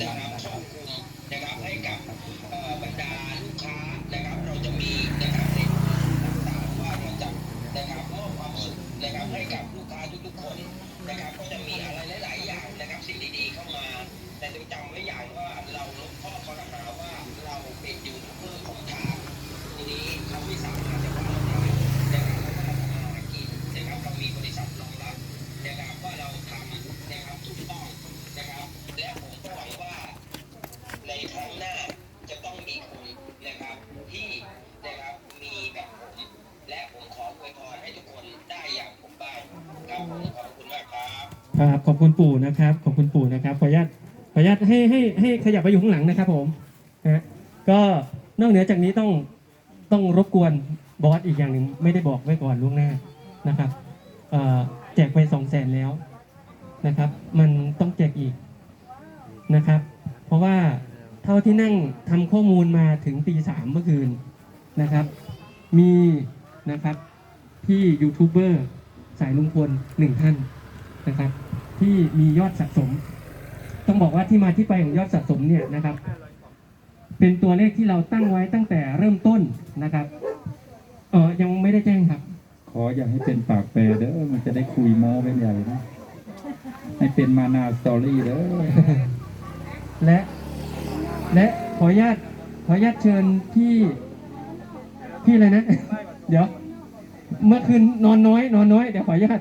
นะครับครอบคลุมนะครับให้กับบรรดาลูกค้านะครับเราจะมีนะครับในต่างๆว่าเราจะนะครับมอบความสุขนะครับให้กับลูกค้าทุกๆคนนะครับ ก็จะมีอะไรหลาย ๆ อย่างนะครับสิ่งดีๆเข้ามา แต่ต้องจำไว้อย่างว่าเรา ครับขอบคุณปู่นะครับขอบคุณปู่นะครับขออนุญาตขออนุญาตให้ให้ให้ขยับไปอยู่ข้างหลังนะครับผมนะฮะก็นอกเหนือจากนี้ต้องต้องรบกวนบอสอีกอย่างหนึ่งไม่ได้บอกไว้ก่อนล่วงหน้านะครับแจกไปสองแสนแล้วนะครับ มันต้องแจกอีกนะครับ เพราะว่าเท่าที่นั่งทำข้อมูลมาถึงตีสามเมื่อคืนนะครับ มีนะครับที่ยูทูบเบอร์สายลุงพลหนึ่งท่านนะครับ ที่มียอดสะสม ต้องบอกว่าที่มาที่ไปของยอดสะสมเนี่ยนะครับ เป็นตัวเลขที่เราตั้งไว้ตั้งแต่เริ่มต้นนะครับเออยังไม่ได้แจ้งครับ ขออย่าให้เป็นปากแปรเด้อมันจะได้คุยโม้เป็นใหญ่นะให้เป็นมานาสตอรี่เด้อและและขออนุญาตขออนุญาตเชิญพี่พี่อะไรนะ เดี๋ยว เมื่อคืนนอนน้อย นอนน้อย เดี๋ยวขออนุญาต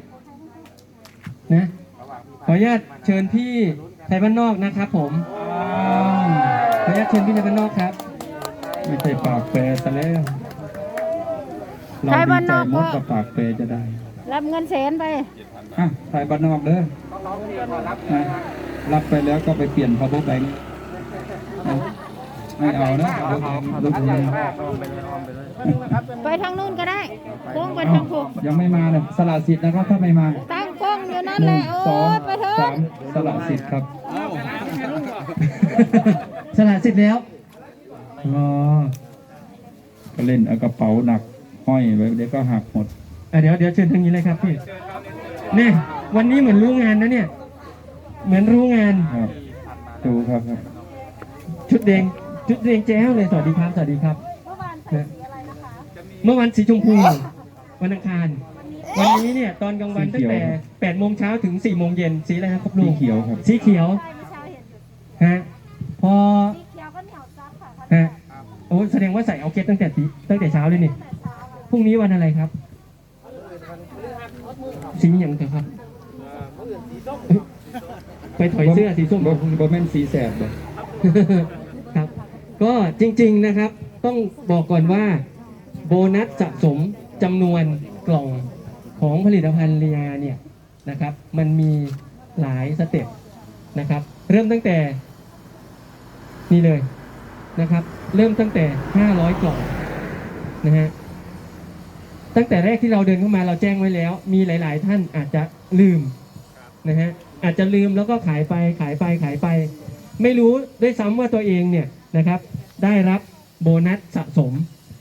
นะ ขออนุญาตเชิญพี่ไทยบ้านนอกนะครับ ผมขออนุญาตเชิญพี่ไทยบ้านนอกครับ ไม่ใช่ปากแปรซะแล้วเราไทยดีบ้านใจนอกหมดก็ กับปากแปรจะได้รับเงินแสนไป อะถ่ายบ้านนอกเด้อนะรับไปแล้วก็ไปเปลี่ยน power bank นะไม่เอานะ power bank ลูกนี้ไปทางนู้นก็ได้โค้งไปเอ้าทางผูกยังไม่มาเลยสละสิทธิ์นะครับถ้าไม่มา ตั้งกล้องอยู่นั่น หแหนึ่ละงโอ้สองยไปเถอะสามสละสิทธิ์ครับสละสิทธิ์แล้วอ๋อก็เล่นเอากระเป๋าหนักห้อยไว้เดี๋ยวก็หักหมดอะเดี๋ยวเดี๋ยวเชิญทางนี้เลยครับพี่เนี่ยวันนี้เหมือนรู้งานนะเนี่ย เหมือนรู้งานครับดูครับครับ ชุดแดงชุดแดงแจ้วเลยสวัสดีครับสวัสดีครับ เมื่อวานใส่สีอะไรนะคะ เมื่อวันสีชมพู วันอังคาร วันนี้เนี่ยตอนกลางวันสีตั้เขีงยวแต่แปดโมงเช้าถึงสี่โมงเย็นสีอะไรครับครบลูสีกเขียวครับ สีเขียวใช่เมื่อเช้าเห็นอยู่ฮะพอสีเขียวก็เหนียวซับค่ะเขาฮะโอ้แสดงว่าใส่เอาเกตตั้งแต่ตีตั้งแต่เช้าเลยนี่แต่เช้าอะพรุ่งนี้วันอะไรครับ สีอย่างเถอะครับเอ้ยไปถอยเสื้อสีส้มบบ่แม่นสีแสบเลยครับก็จริงๆนะครับต้องบอกก่อนว่า โบนัสสะสมจำนวนกล่อง ของผลิตภัณฑ์เรียเนี่ยนะครับมันมีหลายสเต็ปนะครับเริ่มตั้งแต่นี่เลยนะครับเริ่มตั้งแต่ 500 กล่องนะฮะตั้งแต่แรกที่เราเดินเข้ามาเราแจ้งไว้แล้ว มีหลาย ๆ ท่านอาจจะลืมนะฮะอาจจะลืมแล้วก็ขายไปขายไปขายไป ไม่รู้ด้วยซ้ำว่าตัวเองเนี่ยนะครับได้รับโบนัสสะสม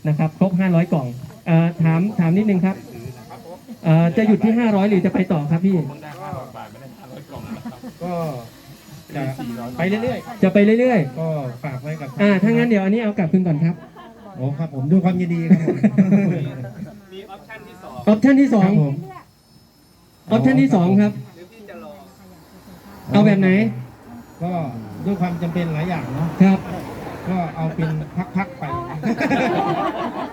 นะครับครบ 500 กล่องเออถามถามนิดนึงครับ เอ่อจะหยุดที่ 500 หรือจะไปต่อครับพี่ก็จะไปเรื่อยจะไปเรื่อยๆ ก็ฝากไว้กับๆ อ่า ถ้างั้นเดี๋ยวอันนี้เอากลับคืนก่อนครับ โอ้ครับผมด้วยความยินดีครับผมออปชั่นที่สองออปชั่นที่สองครับเอาแบบไหน ก็ด้วยความจำเป็นหลายอย่างเนาะครับ ก็เอาเป็นพักๆไปครับผม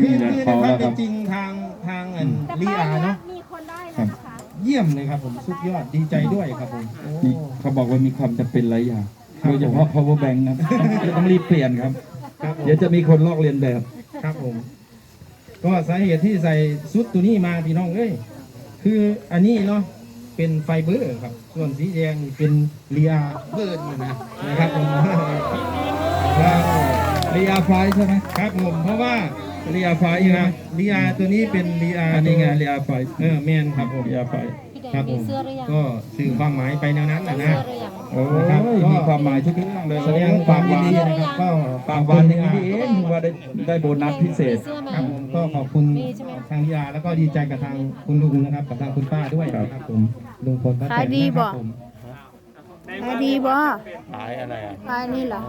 คืนี่อแหละคือพในอควาแล้มวคเป็รับนจริงทางทางอันแต่ลีป้ายอาเนี้ยเนาะมีคนได้แล้วนะคะ เยี่ยมเลยครับผมสุดยอดดีใจด้วยครับผมโอ้นี่เขาบอกว่ามีความจำเป็นหลายอย่างครับ โดยเฉพาะ power bank นะต้องต้องรีบเปลี่ยนครับ ครับผม เดี๋ยวจะมีคนลอกเลียนแบบ ครับผม ก็สาเหตุที่ใส่ชุดตัวนี้มาพี่น้องเอ้ยคืออันนี้เนาะเป็นไฟเบอร์ครับ ส่วนสีแดงนี่เป็นเรียเบอร์นี่นะนะครับผมครับรีอาไฟใช่ไหมครับผมเพราะว่า รีอาไฟนี่นะนะเรียตัวนี้เป็นเรียอันนี้ไงรีอาไฟเออแมนครับผมรีอาไฟพี่แดครังบผมีมเสื้อหรือยังก็สื่อความหมายไปแนวนั้นได้นะเสื้นะอหรือยังโอ้ยมีความหมายทุกเรื่องเลยแสดงความยินดีนะครับก็ปากหวานอย่างนี้เองว่าได้ได้โบนัสพิเศษมีเสื้อไหมครับผมก็ขอบคุณมีใช่ไหมทางนิยาแล้วก็ดีใจกับทางคุณลุงนะครับกับทางคุณป้าด้วยนะครับผมลุงพลป้าแตนขายดีนะคบ่รับผมขายดีบ่ขายอะไรอะขายนี่เหรอ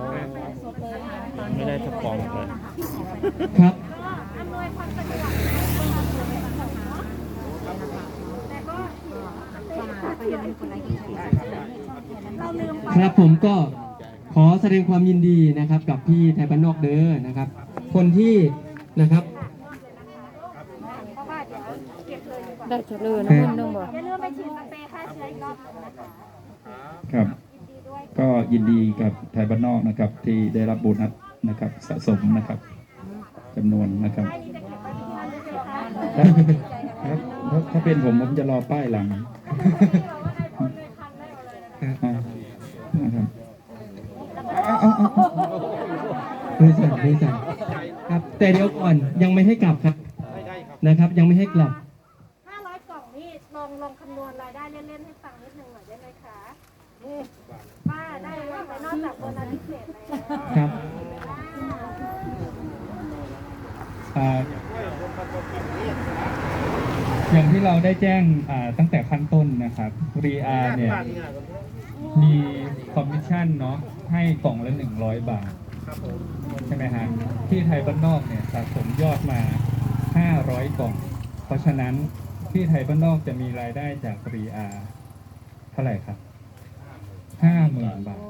ไม่ได้สปองเลยครับ ครับผมก็ขอแสดงความยินดีนะครับ กับพี่ไทยบ้านนอกเด้อนะครับ คนที่นะครับได้เจริญนะเพิ่นนึงบ่ครับ ก็ยินดีกับไทยบ้านนอกนะครับที่ได้รับโบนัสนะครับสะสมนะครับจำนวนนะครับครับ ถ้าถ้าเป็นผมผมจะรอป้ายหลังอ่านะครับบริษัทบริษัทครับ แต่เดี๋ยวก่อนยังไม่ให้กลับครับนะครับ ยังไม่ให้กลับ 500 กล่องนี่ลองลองคำนวณรายได้เล่นๆให้ฟังนิดนึงหน่อยได้ไหมคะป้าได้เรื่องไปนอกจากโบนัสพิเศษแล้วครับอ่า อย่างที่เราได้แจ้งอ่าตั้งแต่ขั้นต้นนะครับรีอาเนี่ยมีคอมมิชชั่นเนาะให้กล่องละหนึ่งร้อยบาท ใช่ไหมฮะที่ไทยบ้านนอกเนี่ยสะสมยอดมาห้าร้อยกล่อง เพราะฉะนั้นที่ไทยบ้านนอกจะมีรายได้จากรีอาเท่าไหร่ครับห้าหมื่นบาท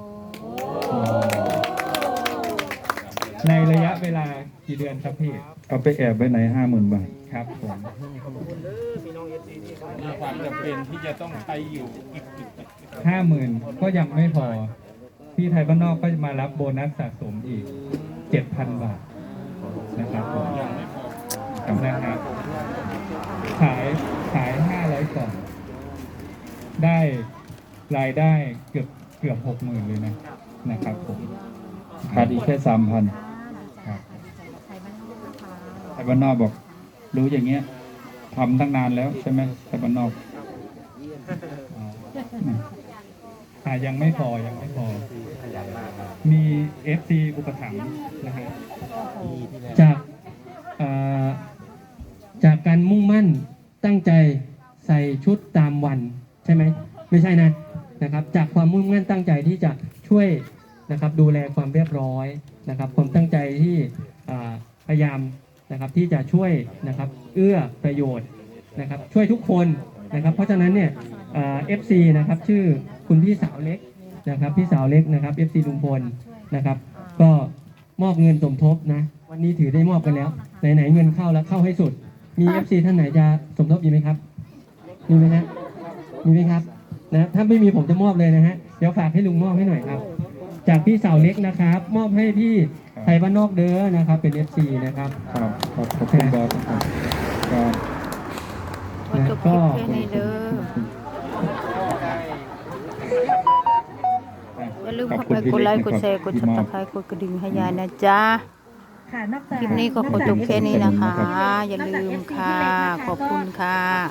ในระยะเวลา กี่เดือนครับพี่เอาไปแอบไว้ไหนห้าหมื่นบาทครับผมมีความจำเป็นที่จะต้องใช้อยู่อีกห้าหมื่นก็ยังไม่พอพี่ไทยบ้านนอกก็จะมารับโบนัสสะสมอีกเจ็ดพันบาทนะครับผมนะครับขายขายห้าร้อยกล่อง ได้รายได้เกือบเกือบหกหมื่นเลยนะนะครับผมขาดอีกแค่สามพันครับ ไทยบ้านนอกบอก รู้อย่างเงี้ยทำตั้งนานแล้วใช่ไหมไทยบ้านนอกอ่ายังไม่พอยังไม่พอ มี FC อุปถัมภ์นะฮะจากจากการมุ่งมั่นตั้งใจใส่ชุดตามวันใช่ไหมไม่ใช่นะนะครับ จากความมุ่งมั่นตั้งใจที่จะช่วยนะครับดูแลความเรียบร้อยนะครับ ความตั้งใจที่พยายาม นะครับที่จะช่วยนะครับเอื้อประโยชน์นะครับช่วยทุกคนนะครับ เพราะฉะนั้นเนี่ยเอฟซีนะครับชื่อคุณพี่สาวเล็กนะครับพี่สาวเล็กนะครับ FC ลุงพลนะครับก็มอบเงินสมทบนะวันนี้ถือได้มอบกันแล้วไหนๆเงินเข้าแล้วเข้าให้สุด มี FC ท่านไหนจะสมทบอีกไหมครับมีไหมฮะมีไหมครับนะถ้าไม่มีผมจะมอบเลยนะฮะเดี๋ยวฝากให้ลุงมอบให้หน่อยครับ จากพี่สาวเล็กนะครับ มอบให้พี่ ไทยบ้านนอกเด้อนะครับ เป็น FC นะครับครับขอบขอบคุณบอสครับก็ขอจบคลิปแค่นี้เด้ออย่าลืมเข้าไปกดไลค์กดแชร์กดซับสไครต์กดกระดิ่งให้ยายนะจ๊ะค่ะนอกจากคลิปนี้ก็ขอจบแค่นี้นะคะ อย่าลืมค่ะ ขอบคุณค่ะ